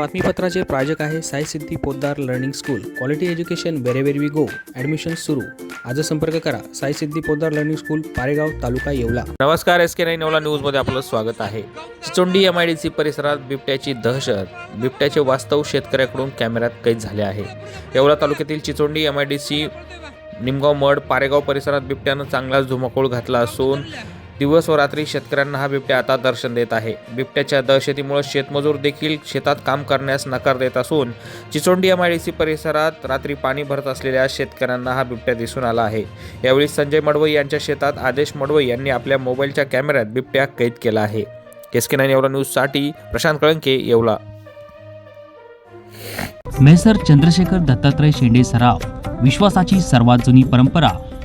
बातमीपत्राचे प्रायोजक आहे Sai Siddhi Poddar learning school. Quality education wherever we go admission सुरू. आज संपर्क करा. Sai Siddhi Poddar learning school Paregaon taluka Yeola. नमस्कार एस के नाईन नवला न्यूजमध्ये आपलं स्वागत आहे. Chichondi M I D C परिसरात बिबट्याची दहशत. बिबट्याचे वास्तव शेतकऱ्याकडून कॅमेऱ्यात कैद झाले आहे. येवला तालुक्यातील Chichondi M I D C Nimgaon mud Paregaon परिसरात बिबट्यानं चांगलाच धुमाकूळ घातला असून दिवस व रात्री शेतकऱ्यांना हा बिबट्या आता दर्शन देत आहे. बिबट्याच्या दहशतीमुळे शेतमजूर देखील शेतात काम करण्यास नकार देत असून चिचोंडी एम परिसरात रात्री पाणी भरत असलेल्या शेतकऱ्यांना हा बिबट्या दिसून आला आहे. यावेळी संजय मडवई यांच्या शेतात आदेश मडवई यांनी आपल्या मोबाईलच्या कॅमेऱ्यात बिबट्या कैद केला आहे. केसके नाईन येवला न्यूजसाठी प्रशांत कळंके येवला. मेसर चंद्रशेखर दत्तात्रय शेंडे सराव विश्वासाची सर्वात जुनी परंपरा